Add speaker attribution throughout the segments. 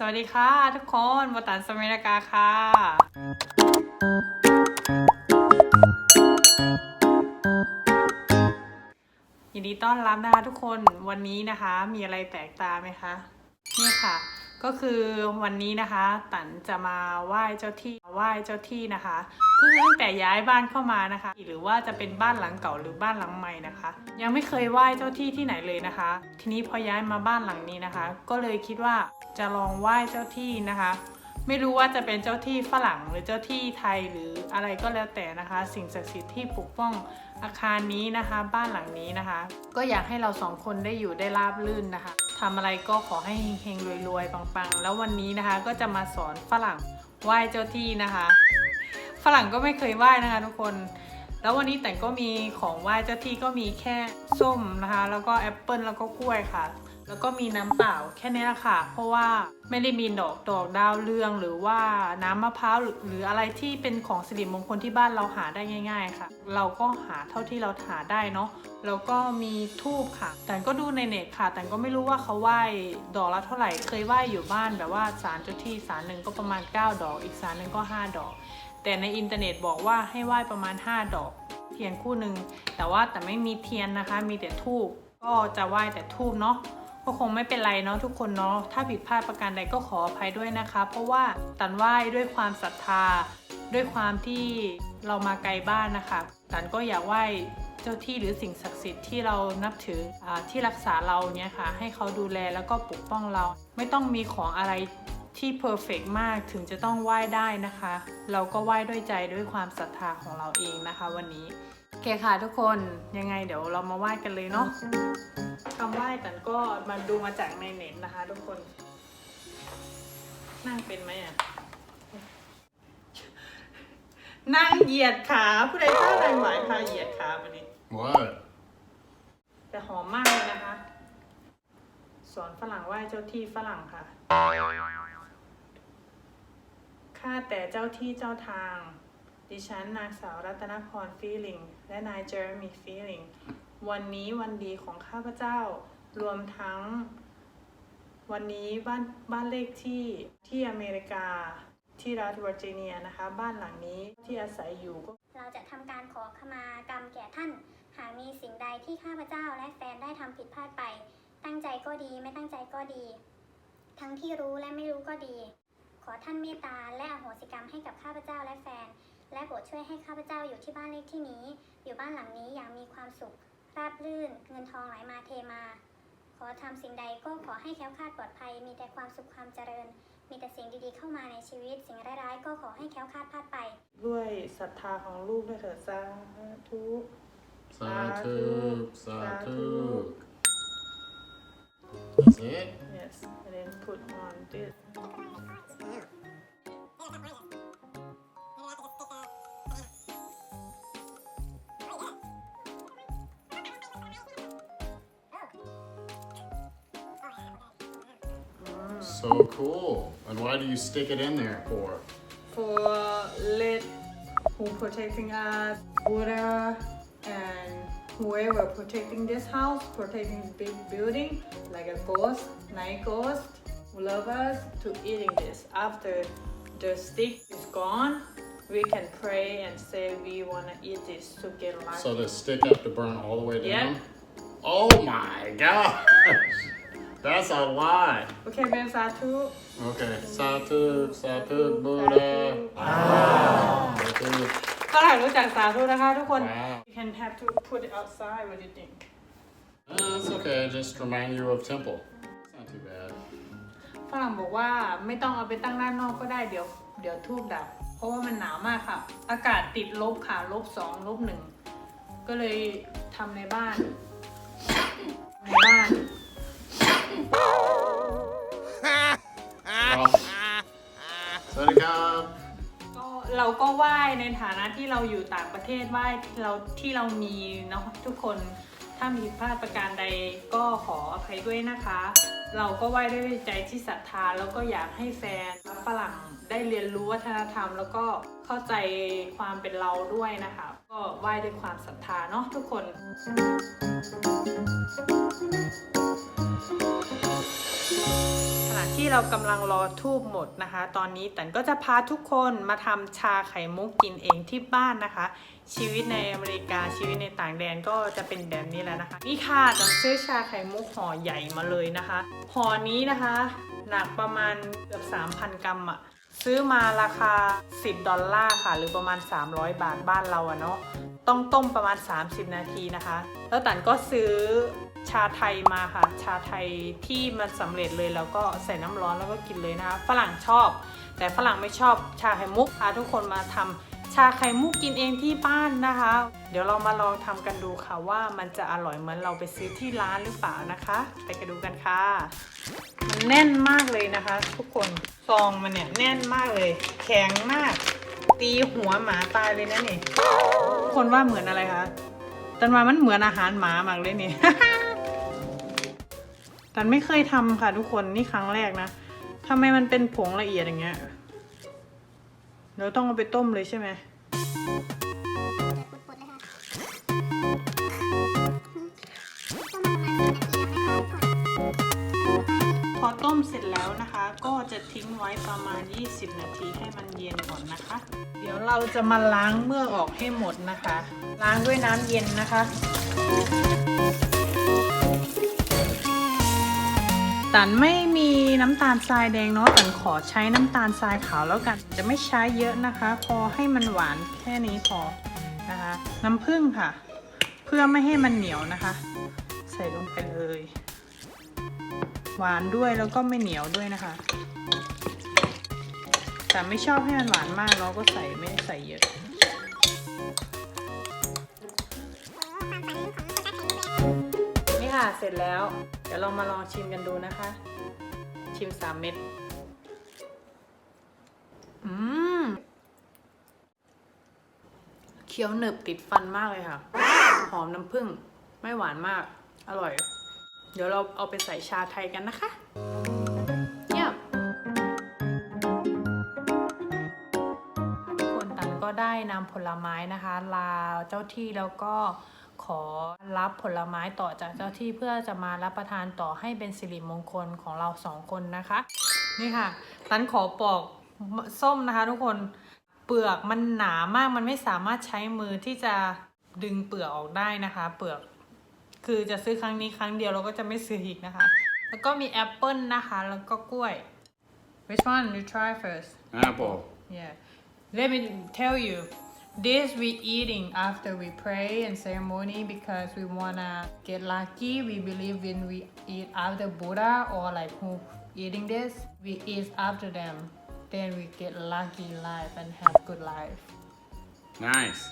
Speaker 1: สวัสดีค่ะทุกคนโบตันสมิรากาค่ะ ยินดีต้อนรับนะคะทุกคนวันนี้นะคะ มีอะไรแปลกตาไหมคะ นี่ค่ะ ก็คือวันนี้นะคะตันจะมาไหว้เจ้าที่ไหว้เจ้าที่นะคะเพื่อตั้งแต่ย้ายบ้านเข้ามานะคะ หรือว่าจะเป็นบ้านหลังเก่าหรือบ้านหลังใหม่นะคะ ยังไม่เคยไหว้เจ้าที่ที่ไหนเลยนะคะ ทีนี้พอย้ายมาบ้านหลังนี้นะคะ ก็เลยคิดว่าจะลองไหว้เจ้าที่นะคะ ไม่รู้ว่าจะเป็นเจ้าที่ฝรั่งหรือเจ้าที่ไทยหรืออะไรก็แล้วแต่นะคะ สิ่งศักดิ์สิทธิ์ที่ปกป้องอาคารนี้นะคะ บ้านหลังนี้นะคะ ก็อยากให้เราสองคนได้อยู่ได้ราบรื่นนะคะทำอะไรก็ขอให้เฮงๆรวยๆปังๆ แล้ววันนี้นะคะก็จะมาสอนฝรั่งไหว้เจ้าที่นะคะ ฝรั่งก็ไม่เคยไหว้นะคะ ทุกคนแล้ววันนี้แต่ก็มีของไหว้เจ้าที่ก็มีแค่ส้มนะคะ แล้วก็แอปเปิลแล้วก็กล้วยค่ะ แล้วก็มีน้ำเปล่าแค่นี้แหละค่ะ เพราะว่าไม่ได้มีดอกดอกดาวเรืองหรือว่าน้ำมะพร้าวหรืออะไรที่เป็นของสิริมงคลที่บ้านเราหาได้ง่าย ๆ ค่ะ เราก็หาเท่าที่เราหาได้เนาะแล้วก็มีทูบค่ะ แต่ก็ดูในเน็ตค่ะ แต่ก็ไม่รู้ว่าเขาไหว้ดอกละเท่าไหร่เคยไหว้อยู่บ้านแบบว่าศาลเจ้าที่ศาลหนึ่งก็ประมาณ 9 ดอก อีกศาลหนึ่งก็ 5 ดอก แต่ในอินเทอร์เน็ตบอกว่าให้ไหว้ประมาณ 5 ดอก เทียนคู่หนึ่งแต่ว่าแต่ไม่มีเทียนนะคะ มีแต่ทูบก็จะไหว้แต่ทูบเนาะ ก็คงไม่เป็นไรเนาะทุกคนเนาะถ้าผิดพลาดประการใดก็ขออภัยด้วยนะคะ เพราะว่าตันไหว้ด้วยความศรัทธา ด้วยความที่เรามาไกลบ้านนะคะตันก็อยากไหว้เจ้าที่หรือสิ่งศักดิ์สิทธิ์ที่เรานับถืออที่รักษาเราเนี่ยค่ะ ให้เขาดูแลแล้วก็ปกป้องเรา ไม่ต้องมีของอะไรที่เพอร์เฟกมากถึงจะต้องไหว้ได้นะคะ เราก็ไหว้ด้วยใจด้วยความศรัทธาของเราเองนะคะ วันนี้ โอเคค่ะทุกคนยังไงเดี๋ยวเรามาไหว้กันเลยเนาะคำไหว้ตันก็มาดูมาจากในเน็ตนะคะ ทุกคนนั่งเป็นไหมอะนั่งเหยียดขาผู้ใดกล้าแรงไหวพาเหยียดขาวันนี้
Speaker 2: What?
Speaker 1: แต่หอมมากเลยนะคะ สอนฝรั่งไหว้เจ้าที่ฝรั่งค่ะข้าแต่เจ้าที่เจ้าทาง ดิฉันนางสาวรัตนพรฟีลิงและนายเจอร์มีฟีลิงวันนี้วันดีของข้าพเจ้า รวมทั้ง วันนี้บ้านบ้านเลขที่ที่อเมริกาที่รัฐเวอร์จิเนียนะคะ บ้านหลังนี้ที่อาศัยอยู่ก็
Speaker 3: เราจะทำการขอขมากรรมแก่ท่าน หากมีสิ่งใดที่ข้าพเจ้าและแฟนได้ทำผิดพลาดไป ตั้งใจก็ดีไม่ตั้งใจก็ดี ทั้งที่รู้และไม่รู้ก็ดี ขอท่านเมตตาและอโหสิกรรมให้กับข้าพเจ้าและแฟน และโปรดช่วยให้ข้าพเจ้าอยู่ที่บ้านเลขที่นี้ อยู่บ้านหลังนี้อย่างมีความสุข ราบรื่น เงินทองไหลมาเทมา ขอทำสิ่งใดก็ขอให้แคล้วคลาดปลอดภัย มีแต่ความสุขความเจริญ มีแต่สิ่งดีๆเข้ามาในชีวิต สิ่งร้ายๆก็ขอให้แคล้วคลาดพลาดไป
Speaker 1: ด้วยศรัทธาของลูกด้วยเถิดสาธุ
Speaker 2: Satuk,
Speaker 1: Satu.
Speaker 2: satuk. That's it?
Speaker 1: yes and then put on this
Speaker 2: So cool. And why do you stick it in there for?
Speaker 1: for let who protecting us Buddha and whoever protecting this house protecting this big building like a ghost night ghost who love us to eating this after the stick is gone we can pray and say we want to eat this to get lucky
Speaker 2: So the stick have to burn all the way
Speaker 1: Yeah.
Speaker 2: down? Oh my gosh! That's a lot.
Speaker 1: โอเคเป็นสาธุ
Speaker 2: Okay. Satuk, satuk, Buddha. Satuk.
Speaker 1: ฝรั่งรู้จักสาธุนะคะ ทุกคน
Speaker 2: Wow.
Speaker 1: you can have to put it outside what do you think
Speaker 2: Uh, it's okay. Just remind you of temple. It's not too bad.
Speaker 1: ฝรั่งบอกว่าไม่ต้องเอาไปตั้งด้านนอกก็ได้เดี๋ยว เดี๋ยวทูบดับ เพราะว่ามันหนาวมากค่ะ อากาศติดลบค่ะลบสองลบหนึ่งก็เลยทำในบ้าน ในบ้าน
Speaker 2: Well, Sawadee krap.
Speaker 1: ก็เราก็ไหว้ในฐานะที่เราอยู่ต่างประเทศไหว้เราที่เรามีเนาะทุกคนถ้ามีผิดพลาดประการใดก็ขออภัยด้วยนะคะ เราก็ไหว้ด้วยใจที่ศรัทธาแล้วก็อยากให้แฟนฝรั่งได้เรียนรู้วัฒนธรรม แล้วก็เข้าใจความเป็นเราด้วยนะคะ ก็ไหว้ด้วยความศรัทธาเนาะทุกคน เรากำลังรอทูบหมดนะคะ ตอนนี้ตันก็จะพาทุกคนมาทำชาไข่มุกกินเองที่บ้านนะคะ ชีวิตในอเมริกาชีวิตในต่างแดนก็จะเป็นแบบนี้แหล้วนะคะ นี่ค่ะตันซื้อชาไข่มุกห่อใหญ่มาเลยนะคะห่อนี้นะคะ หนักประมาณเกือบ3,000 กรัมอะซื้อมาราคา 10 ดอลลาร์ค่ะ หรือประมาณ 300 บาทบ้านเราอะเนาะต้องต้มประมาณ 30 นาทีนะคะ แล้วตันก็ซื้อ ชาไทยมาค่ะ ชาไทยที่มันสำเร็จเลยแล้วก็ใส่น้ำร้อนแล้วก็กินเลยนะคะ ฝรั่งชอบ แต่ฝรั่งไม่ชอบชาไข่มุกพาทุกคนมาทำชาไข่มุกกินเองที่บ้านนะคะ เดี๋ยวเรามาลองทำกันดูค่ะว่ามันจะอร่อยเหมือนเราไปซื้อที่ร้านหรือเปล่านะคะ ไปกันดูกันค่ะมันแน่นมากเลยนะคะ ทุกคนซองมันเนี่ยแน่นมากเลย แข็งมาก ตีหัวหมาตายเลยนะนี่คนว่าเหมือนอะไรคะตันว่ามันเหมือนอาหารหมามากเลยนี่ ตันไม่เคยทำค่ะทุกคนนี่ครั้งแรกนะทำไมมันเป็นผงละเอียดอย่างเงี้ยเราต้องเอาไปต้มเลยใช่ไหมพอต้มเสร็จแล้วนะคะ ก็จะทิ้งไว้ประมาณ 20 นาทีให้มันเย็นก่อนนะคะ เดี๋ยวเราจะมาล้างเมือกออกให้หมดนะคะ ล้างด้วยน้ำเย็นนะคะ ตันไม่มีน้ำตาลทรายแดงเนาะตันขอใช้น้ำตาลทรายขาวแล้วกัน จะไม่ใช้เยอะนะคะ พอให้มันหวานแค่นี้พอนะคะ น้ำผึ้งค่ะ เพื่อไม่ให้มันเหนียวนะคะ ใส่ลงไปเลย หวานด้วยแล้วก็ไม่เหนียวด้วยนะคะ แต่ไม่ชอบให้มันหวานมากเราก็ใส่ไม่ใส่เยอะ ค่ะ เสร็จแล้ว เดี๋ยวเรามาลองชิมกันดูนะคะ ชิมสามเม็ด อืม เคี้ยวหนึบติดฟันมากเลยค่ะ หอมน้ำผึ้ง ไม่หวานมาก อร่อย เดี๋ยวเราเอาไปใส่ชาไทยกันนะคะเยี่ยมทุกคนตันก็ได้นำผลไม้นะคะ ลาเจ้าที่แล้วก็ ขอรับผลไม้ต่อจากเจ้าที่เพื่อจะมารับประทานต่อให้เป็นสิริมงคลของเราสองคนนะคะ นี่ค่ะตันขอปอกส้มนะคะ ทุกคนเปลือกมันหนามากมันไม่สามารถใช้มือที่จะดึงเปลือกออกได้นะคะ เปลือกคือจะซื้อครั้งนี้ครั้งเดียวเราก็จะไม่ซื้ออีกนะคะ แล้วก็มีแอปเปิลนะคะ แล้วก็กล้วย which one you try first
Speaker 2: Apple.
Speaker 1: yeah let me tell you this we eating after we pray and ceremony because we wanna get lucky. We believe when we eat after Buddha or like who eating this. We eat after them. Then we get lucky life and have good life.
Speaker 2: Nice.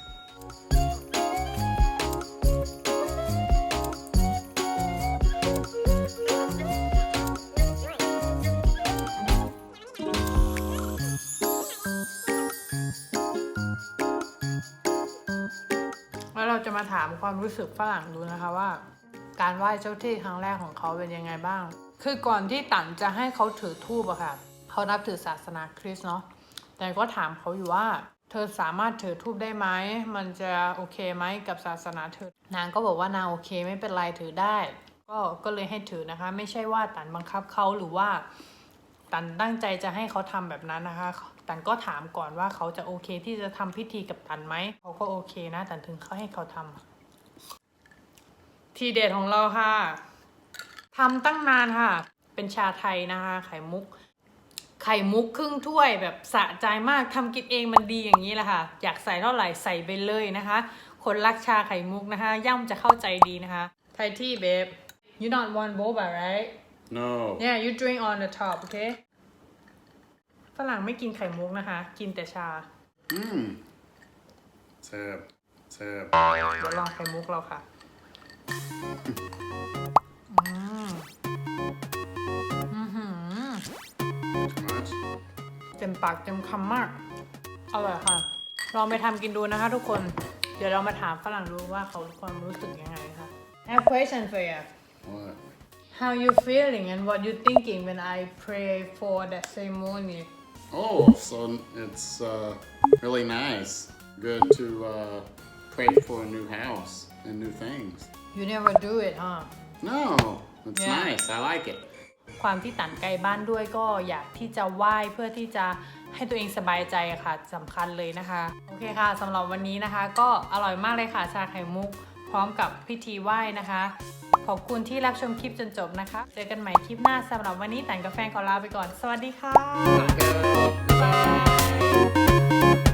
Speaker 1: มาถามความรู้สึกฝรั่งดูนะคะว่า การไหว้เจ้าที่ครั้งแรกของเขาเป็นยังไงบ้าง คือก่อนที่ตันจะให้เขาถือธูปอะค่ะ เขานับถือศาสนาคริสต์เนาะ แต่ก็ถามเขาอยู่ว่า เธอสามารถถือธูปได้ไหม มันจะโอเคไหมกับศาสนาเธอ นางก็บอกว่านางโอเคไม่เป็นไรถือได้ ก็ก็เลยให้ถือนะคะ ไม่ใช่ว่าตันบังคับเขาหรือว่า ตันตั้งใจจะให้เขาทำแบบนั้นนะคะ ตันก็ถามก่อนว่าเขาจะโอเคที่จะทำพิธีกับตันไหมเขาก็โอเคนะตันถึงเขาให้เขาทำทีเด็ดของเราค่ะทำตั้งนานค่ะ เป็นชาไทยนะคะ ไข่มุก ไข่มุกครึ่งถ้วยแบบสะใจมากทำกินเองมันดีอย่างนี้แหละค่ะ อยากใส่เท่าไหร่ใส่ไปเลยนะคะ คนรักชาไข่มุกนะคะ ย่ำจะเข้าใจดีนะคะไทยที่เบบ you not want boba right
Speaker 2: No.
Speaker 1: Yeah, you drink on the top, okay? ฝรั่งไม่กินไข่มุกนะคะ กินแต่ชา
Speaker 2: Mmm. Tap. Tap.
Speaker 1: เดี๋ยวลองไข่มุกเราค่ะอืมอือหือ
Speaker 2: Much?
Speaker 1: เต็มปากเต็มคำมาก อร่อยค่ะ ลองไปทำกินดูนะคะ ทุกคน เดี๋ยวเรามาถามฝรั่งดูว่าเขาความรู้สึกยังไงค่ะ I have question for you
Speaker 2: What?
Speaker 1: How you feeling and what you thinking when I pray for that ceremony
Speaker 2: Oh, so it's uh, really nice. Good to uh, pray for a new house and new things.
Speaker 1: You never do it huh
Speaker 2: No, it's
Speaker 1: Yeah.
Speaker 2: nice. I like it.
Speaker 1: ความที่ตันไกลบ้านด้วยก็อยากที่จะไหว้เพื่อที่จะให้ตัวเองสบายใจค่ะสำคัญเลยนะคะ โอเคค่ะสำหรับวันนี้นะคะ ก็อร่อยมากเลยค่ะ ชาไข่มุก พร้อมกับพิธีไหว้นะคะ ขอบคุณที่รับชมคลิปจนจบนะคะ เจอกันใหม่คลิปหน้าสำหรับวันนี้แต่งกับแฟนขอลาไปก่อน สวัสดีค่ะ